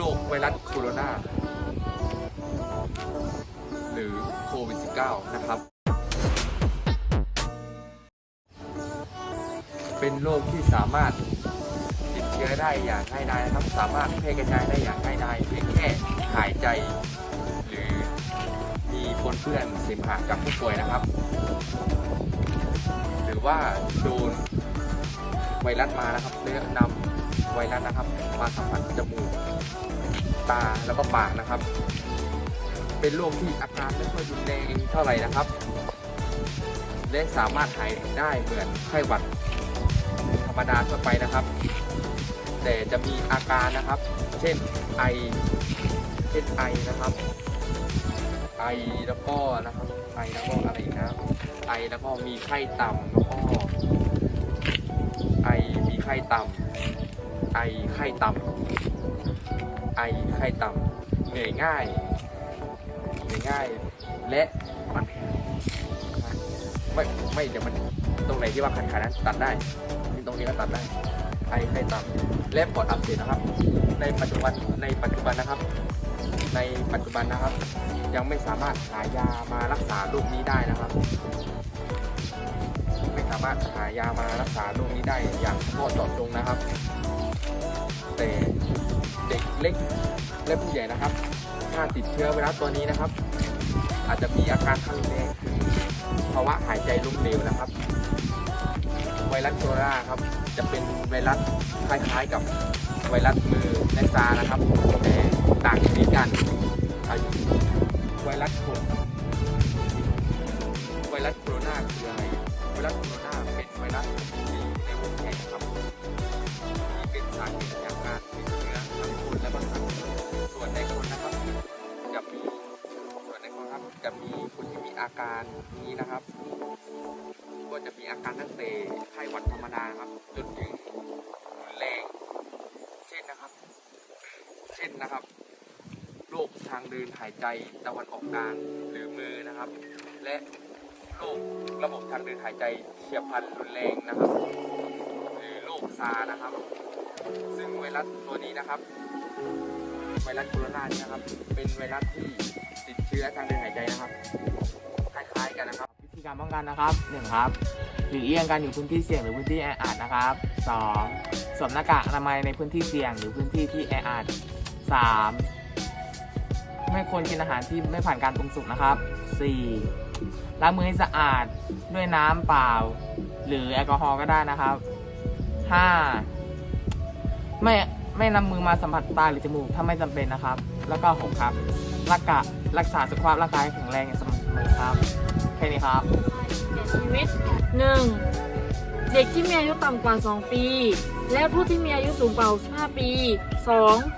โรคไวรัสโคโรนาหรือโควิด -19 นะครับ เป็นโรคที่สามารถติดเชื้อได้อย่างง่ายดายนะครับ สามารถแพร่กระจายได้อย่างง่ายดายเพียงแค่หายใจ หรือมีปนเปื้อนเสมหะกับผู้ป่วยนะครับ หรือว่าโดนไวรัสมานะครับเรียกนำ ไวรัสนะครับ มาสัมผัสจมูก ตาแล้วก็ปากนะครับ เป็นโรคที่อาการไม่ค่อยรุนแรงเท่าไหร่นะครับ และสามารถหายได้เหมือนไข้หวัดธรรมดาทั่วไปนะครับ แต่จะมีอาการนะครับ เช่นไอเช่นไอนะครับ ไอแล้วก็นะครับไอแล้วก็อะไรอีกนะไอแล้วก็มีไข้ต่ำแล้วก็ไอมีไข้ต่ำ ไอไข้ต่ำไอไข้ต่ำเหนื่อยง่ายเหนื่อยง่าย และมันไม่ไม่เดี๋ยวมันตรงไหนที่ว่าขัดขานั้นตัดได้ที่ตรงนี้ก็ตัดได้ไอไข้ต่ำและปอดอักเสบนะครับ ในปัจจุบันในปัจจุบันนะครับ ในปัจจุบันนะครับ ยังไม่สามารถหายามารักษาโรคนี้ได้นะครับ ไม่สามารถหายามารักษาโรคนี้ได้อย่างเฉพาะเจาะจงนะครับ แต่เด็กเล็กและผู้ใหญ่นะครับ ถ้าติดเชื้อไวรัสตัวนี้นะครับ อาจจะมีอาการขั้นรุนแรงภาวะหายใจล้มเหลวนะครับ ไวรัสโคโรนาครับ จะเป็นไวรัสคล้ายๆกับไวรัสมือและซานะครับแต่ต่างชนิดกันไวรัสโคโรนาไวรัสโคโรนาคืออะไรไวรัสโคโรนาเป็นไวรัสที่อยู่ในวงแห่งครับ อาการนี้นะครับ ก็จะมีอาการตั้งแต่ไข้หวัดธรรมดาครับ จนถึงรุนแรง เช่นนะครับ เช่นนะครับโรคทางเดินหายใจตะวันออกกลางหรือมือนะครับ และโรคระบบทางเดินหายใจเฉียบพลันรุนแรงนะครับ หรือโรคซานะครับ ซึ่งไวรัสตัวนี้นะครับไวรัสโคโรนานี่นะครับ เป็นไวรัสที่ติดเชื้อทางเดินหายใจนะครับ การป้องกันนะครับหนึ่งครับหลีกเลี่ยงการอยู่พื้นที่เสี่ยงหรือพื้นที่แออัดนะครับสองสวมหน้ากากอนามัยในพื้นที่เสี่ยงหรือพื้นที่ที่แออัดสามไม่ควรกินอาหารที่ไม่ผ่านการปรุงสุกนะครับสี่ล้างมือให้สะอาดด้วยน้ำเปล่า หรือแอลกอฮอล์ก็ได้นะครับห้าไม่ไม่นำมือมาสัมผัสตาหรือจมูกถ้าไม่จำเป็นนะครับ แล้วก็หกครับรักกะรักษาสุขภาพร่างกายแข็งแรงอย่างสม่ำเสมอ ครับ แค่นี้ครับเสียชีวิต 1. เด็กที่มีอายุต่ำกว่า 2 ปี และผู้ที่มีอายุสูงกว่า65ปี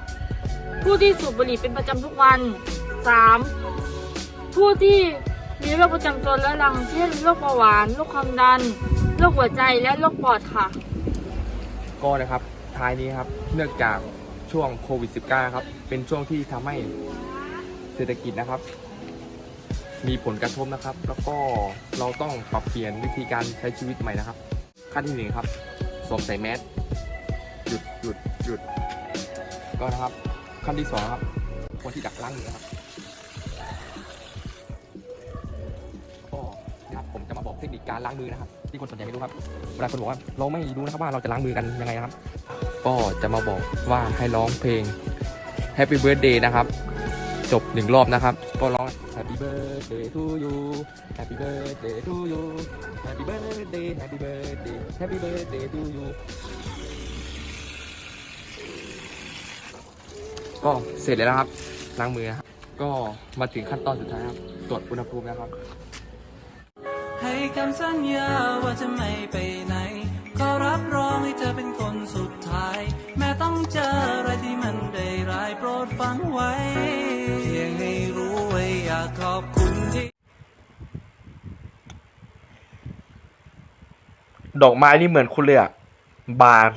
2. ผู้ที่สูบบุหรี่เป็นประจำทุกวัน 3. ผู้ที่มีโรคประจำตัวเรื้อรังเช่นโรคเบาหวานโรคความดันโรคหัวใจและโรคปอดค่ะ ก็นะครับท้ายนี้ครับเนื่องจากช่วงโควิด -19 ครับเป็นช่วงที่ทำให้เศรษฐกิจนะครับ มีผลกระทบนะครับ แล้วก็เราต้องปรับเปลี่ยนวิธีการใช้ชีวิตใหม่นะครับ ขั้นที่หนึ่งครับสวมใส่แมสหยุดหยุดหยุดก็นะครับ ขั้นที่สองครับคนที่ดักล้างมือนะครับก็นะครับผมจะมาบอกเทคนิคการล้างมือนะครับ ที่คนส่วนใหญ่ไม่รู้ครับเวลาคนบอกว่าเราไม่รู้นะครับว่าเราจะล้างมือกันยังไงนะครับ ก็จะมาบอกว่าให้ร้องเพลง Happy Birthday นะครับ จบหนึ่งรอบนะครับ ก็ร้อง Happy Birthday to you Happy Birthday to you Happy Birthday Happy Birthday Happy Birthday to you ก็เสร็จแล้วนะครับล้างมือนะครับก็มาถึงขั้นตอนสุดท้ายครับ ตรวจอุณหภูมินะครับ ให้คำสัญญาว่าจะไม่ไปไหนขอรับรองให้เธอเป็นคนสุดท้าย แม้ต้องเจออะไรที่มันได้ร้ายโปรดฟังไว้ากขอบคุณที่ ดอกไม้นี่เหมือนคุณเลยอะบาน